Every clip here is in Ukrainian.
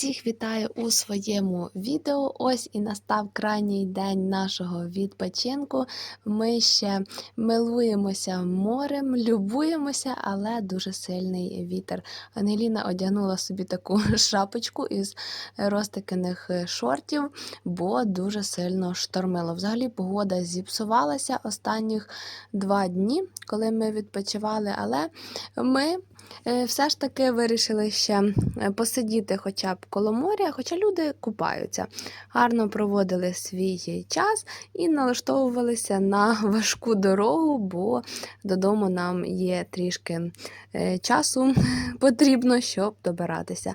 Всіх вітаю у своєму відео. Ось і настав крайній день нашого відпочинку. Ми ще милуємося морем, любуємося, але дуже сильний вітер. Ангеліна одягнула собі таку шапочку із розтиканих шортів, бо дуже сильно штормило. Взагалі погода зіпсувалася останніх два дні, коли ми відпочивали, але ми е, все ж таки вирішили ще посидіти хоча б коло моря, хоча люди купаються. Гарно проводили свій час і налаштовувалися на важку дорогу, бо додому нам є трішки е, часу потрібно, щоб добиратися.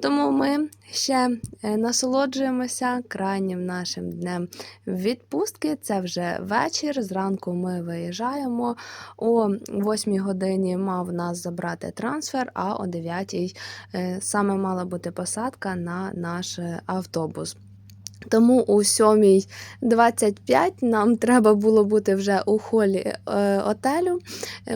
Тому ми ще е, насолоджуємося крайнім нашим днем відпустки. Це вже вечір. Зранку ми виїжджаємо. О 8 годині мав нас забрати трансфер, а о 9 е, саме мала бути посадка на наш е, автобус. Тому у 7.25 нам треба було бути вже у холі е, отелю.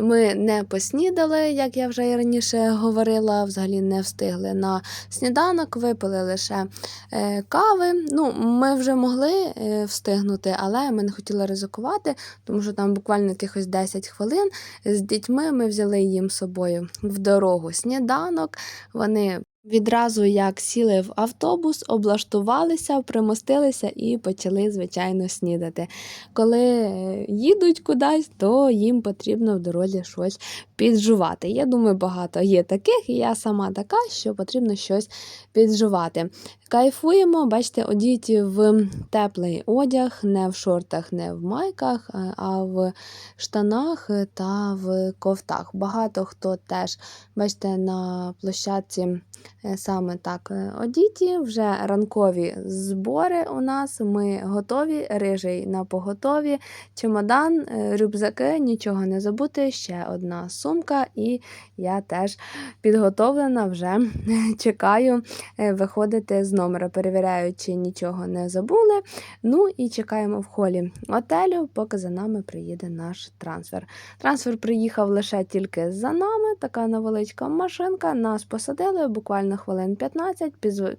Ми не поснідали, як я вже і раніше говорила, взагалі не встигли на сніданок, випили лише е, кави. Ну, Ми вже могли е, встигнути, але ми не хотіли ризикувати, тому що там буквально якихось 10 хвилин з дітьми ми взяли їм з собою в дорогу сніданок. Вони Відразу як сіли в автобус, облаштувалися, примостилися і почали, звичайно, снідати. Коли е, їдуть кудись, то їм потрібно в дорозі щось піджувати. Я думаю, багато є таких, і я сама така, що потрібно щось піджувати. Кайфуємо, бачите, одіті в теплий одяг, не в шортах, не в майках, а в штанах та в ковтах. Багато хто теж, бачите, на площадці е, саме так е, одіті. Вже ранкові збори у нас. Ми готові, рижий на поготові, чемодан, е, рюкзаки, нічого не забути. Ще одна сумка, і я теж підготовлена, вже чекаю виходити з номера, перевіряю, чи нічого не забули. Ну і чекаємо в холі отелю, поки за нами приїде наш трансфер. Трансфер приїхав лише тільки за нами, така невеличка машинка. Нас посадили буквально хвилин 15,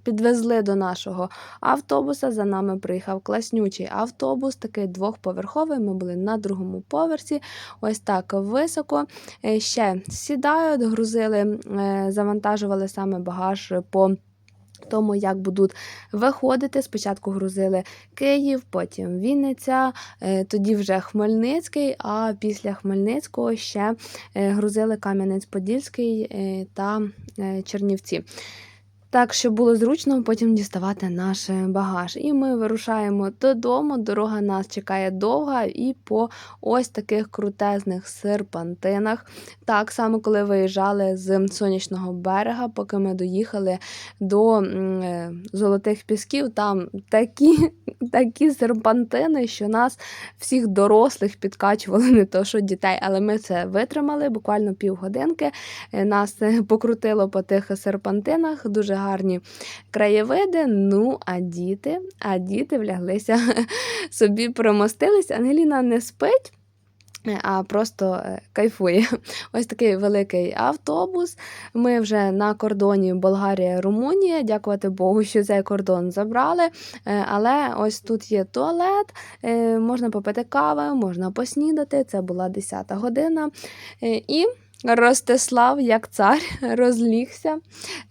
підвезли до нашого автобуса. За нами приїхав класнючий автобус, такий двохповерховий. Ми були на другому поверсі, ось так високо. Е, ще сідають, грузили, е, завантажували саме багаж по. Тому як будуть виходити, спочатку грузили Київ, потім Вінниця, е, тоді вже Хмельницький, а після Хмельницького ще грузили Кам'янець-Подільський та Чернівці. Так, щоб було зручно потім діставати наш багаж. І ми вирушаємо додому. Дорога нас чекає довга і по ось таких крутезних серпантинах. Так само, коли виїжджали з сонячного берега, поки ми доїхали до е, золотих пісків, там такі такі серпантини, що нас всіх дорослих підкачували, не то що дітей, але ми це витримали буквально півгодинки. Е, нас покрутило по тих серпантинах. Дуже гарні краєвиди. Ну, а діти, а діти вляглися собі промостились. Ангеліна не спить. А просто е, кайфує. Ось такий великий автобус. Ми вже на кордоні Болгарія-Румунія. Дякувати Богу, що цей кордон забрали. Е, але ось тут є туалет, е, можна попити кави, можна поснідати. Це була 10 година. І Ростислав, як цар, розлігся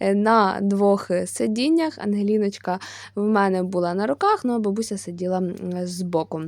е, на двох сидіннях. Ангеліночка в мене була на руках, ну а бабуся сиділа збоку.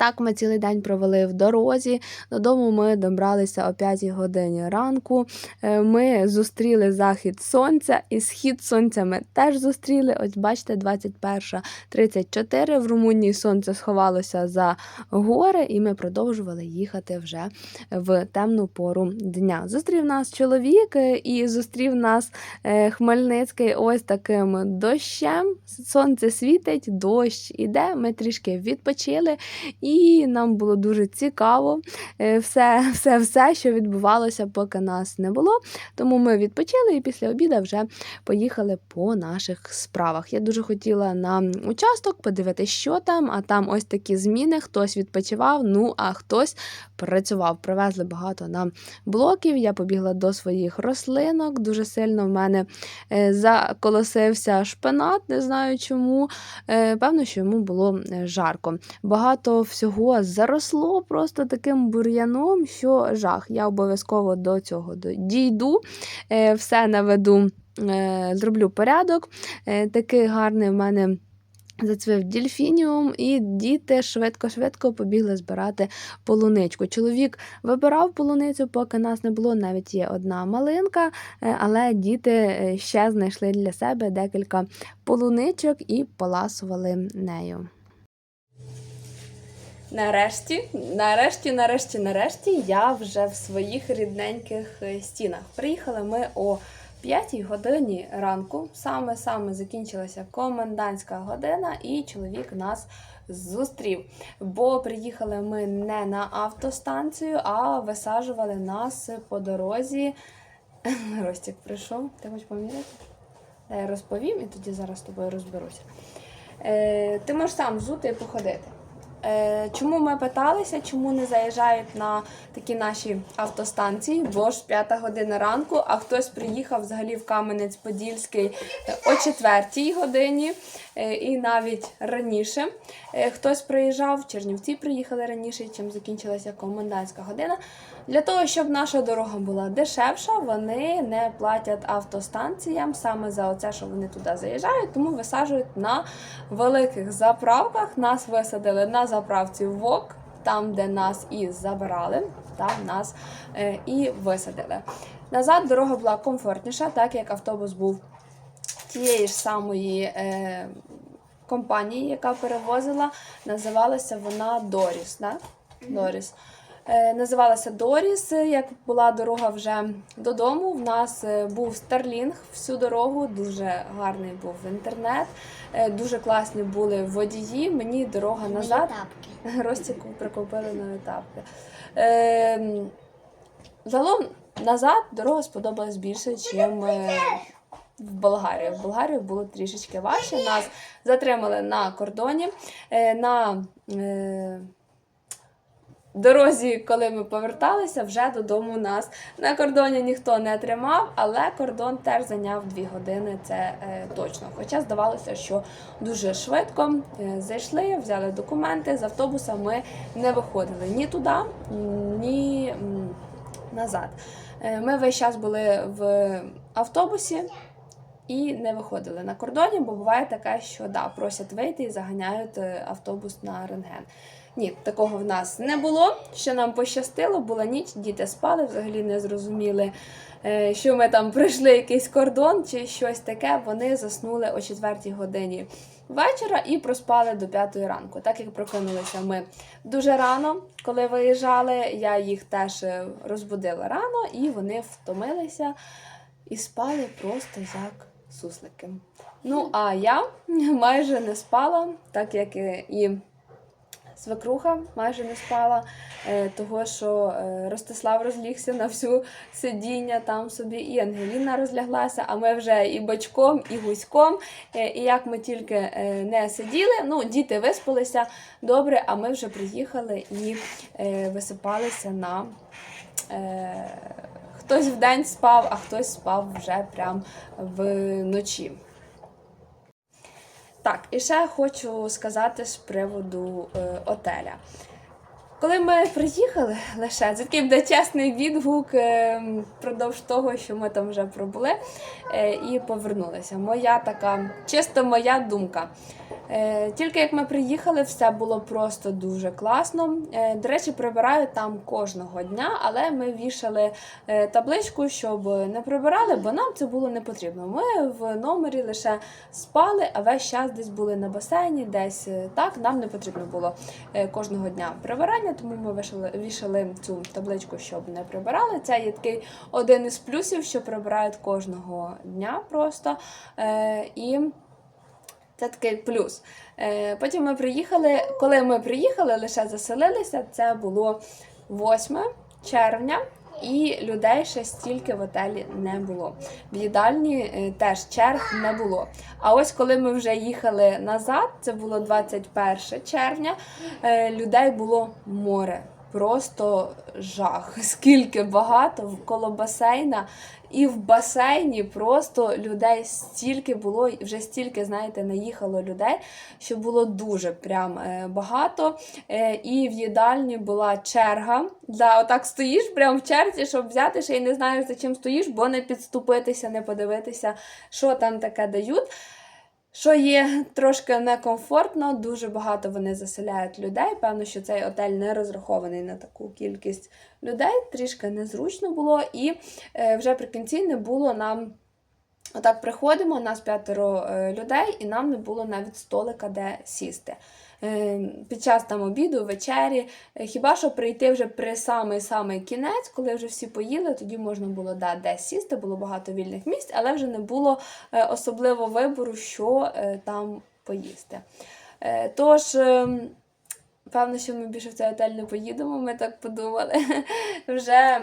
Так, ми цілий день провели в дорозі. Додому ми добралися о 5 годині ранку. Е, ми зустріли захід сонця і схід сонця ми теж зустріли. Ось, бачите, 21.34 в Румунії сонце сховалося за гори, і ми продовжували їхати вже в темну пору дня. Зустрів нас чоловік е, і зустрів нас е, Хмельницький ось таким дощем. Сонце світить, дощ іде. Ми трішки відпочили. і нам було дуже цікаво е, все, все, все, що відбувалося, поки нас не було. Тому ми відпочили і після обіду вже поїхали по наших справах. Я дуже хотіла на участок подивитися, що там, а там ось такі зміни. Хтось відпочивав, ну а хтось працював. Привезли багато нам блоків. Я побігла до своїх рослинок. Дуже сильно в мене е, заколосився шпинат, не знаю чому. Е, Певно, що йому було жарко. Багато всього заросло просто таким бур'яном, що жах. Я обов'язково до цього дійду, е, все наведу, е, зроблю порядок. Е, Такий гарний в мене. Зацвів дільфініум, і діти швидко-швидко побігли збирати полуничку. Чоловік вибирав полуницю, поки нас не було. Навіть є одна малинка, але діти ще знайшли для себе декілька полуничок і поласували нею. Нарешті, нарешті, нарешті, нарешті я вже в своїх рідненьких е, стінах. Приїхали ми о 5 годині ранку. Саме саме закінчилася комендантська година, і чоловік нас зустрів. Бо приїхали ми не на автостанцію, а висаджували нас по дорозі. Ростік прийшов, ти хочеш поміряти? Я розповім і тоді зараз з тобою розберуся. Е, ти можеш сам взути і походити. Е, чому ми питалися, чому не заїжджають на такі наші автостанції, бо ж п'ята година ранку, а хтось приїхав взагалі в Кам'янець-Подільський о четвертій годині е, і навіть раніше. Е, Хтось приїжджав, в Чернівці приїхали раніше, чим закінчилася комендантська година. Для того, щоб наша дорога була дешевша, вони не платять автостанціям саме за оце, що вони туди заїжджають, тому висаджують на великих заправках. Нас висадили на заправці ВОК, там, де нас і забирали, там нас е, і висадили. Назад дорога була комфортніша, так як автобус був тієї ж самої. Е, Компанії, яка перевозила, називалася вона Доріс. Да? Доріс. Е, називалася Доріс. Як була дорога вже додому, в нас е, був Старлінг всю дорогу, дуже гарний був інтернет, е, дуже класні були водії. Мені дорога назад. Ростіку прикупили нові тапки. Е, загалом назад дорога сподобалась більше, ніж в Болгарії. В Болгарії було трішечки важче. Нас затримали на кордоні. На дорозі, коли ми поверталися, вже додому нас на кордоні ніхто не тримав, але кордон теж зайняв дві години, це е, точно. Хоча здавалося, що дуже швидко е, зайшли, взяли документи, з автобуса ми не виходили ні туди, ні назад. Е, Ми весь час були в автобусі. І не виходили на кордоні, бо буває таке, що да, просять вийти і заганяють е, автобус на рентген. Ні, такого в нас не було. Що нам пощастило, була ніч, діти спали, взагалі не зрозуміли, е, що ми там пройшли якийсь кордон чи щось таке. Вони заснули о 4 годині вечора і проспали до 5 ранку. Так як прокинулися ми дуже рано, коли виїжджали, я їх теж е, розбудила рано, і вони втомилися і спали просто як суслики. Ну, а я майже не спала, так як і- і свекруха майже не спала, е, того що е, Ростислав розлігся на всю сидіння там собі, і Ангеліна розляглася, а ми вже і бочком, і гуськом. Е, І як ми тільки не сиділи, ну, діти виспалися добре, а ми вже приїхали і висипалися на. Хтось вдень спав, а хтось спав вже прям вночі. Так, і ще хочу сказати з приводу е, отеля. Коли ми приїхали лише, це такий чесний відгук е, впродовж того, що ми там вже пробули е, і повернулися. Моя така, чисто моя думка. Е, тільки як ми приїхали, все було просто дуже класно. До речі, прибирають там кожного дня, але ми вішали табличку, щоб не прибирали, бо нам це було не потрібно. Ми в номері лише спали, а весь час десь були на басейні, десь так. Нам не потрібно було кожного дня прибирання, тому ми вішали, вішали цю табличку, щоб не прибирали. Це є такий один із плюсів, що прибирають кожного дня просто. Е, і Це такий плюс. Е, Потім ми приїхали. Коли ми приїхали, лише заселилися, це було 8 червня. І людей ще стільки в отелі не було. В їдальні е, теж черг не було. А ось коли ми вже їхали назад, це було 21 червня, е, людей було море. Просто жах. Скільки багато коло басейна. І в басейні просто людей стільки було, і вже стільки, знаєте, наїхало людей, що було дуже прям е, багато. Е, І в їдальні була черга. Да, отак стоїш прямо в черзі, щоб взяти, ще й не знаєш, за чим стоїш, бо не підступитися, не подивитися, що там таке дають. Що є трошки некомфортно, дуже багато вони заселяють людей. Певно, що цей отель не розрахований на таку кількість людей, трішки незручно було, і е, вже при кінці не було нам. Отак приходимо, нас п'ятеро е, людей, і нам не було навіть столика, де сісти. Е, Під час там обіду, вечері, е, хіба що прийти вже при самий самий кінець, коли вже всі поїли, тоді можна було да, десь сісти, було багато вільних місць, але вже не було особливо вибору, що там поїсти. Тож. Певно, що ми більше в цей отель не поїдемо, ми так подумали. Вже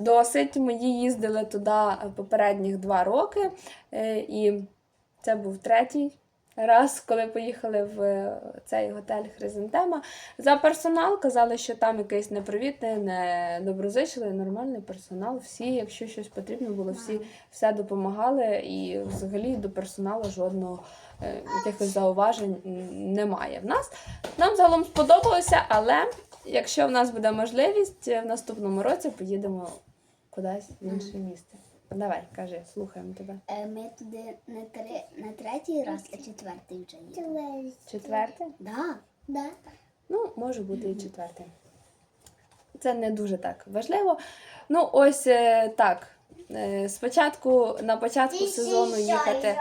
досить. Мої їздили туди попередніх два роки, е, і це був третій раз, коли поїхали в е, цей готель Хризантема. За персонал казали, що там якийсь непривітний, недоброзичливий, нормальний персонал. Всі, якщо щось потрібно було, всі все допомагали, і взагалі до персоналу жодного е, якихось зауважень немає в нас. Нам загалом сподобалося, але якщо в нас буде можливість, в наступному році поїдемо кудись в інше місце. Давай, кажи, слухаємо тебе. Е, Ми туди на, три, на третій раз, а четвертий вже їдемо. Так. Да, да. Ну, може бути і четвертий. Це не дуже так важливо. Ну, ось е, так. Е, Спочатку на початку сезону їхати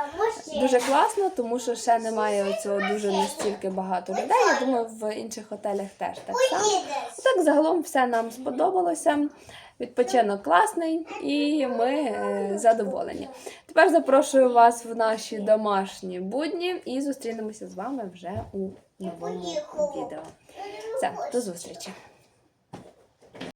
дуже класно, тому що ще немає цього дуже настільки багато людей. Я думаю, в інших готелях теж так само. Так, загалом все нам сподобалося. Відпочинок класний і ми е, задоволені. Тепер запрошую вас в наші домашні будні і зустрінемося з вами вже у новому відео. Все, до зустрічі!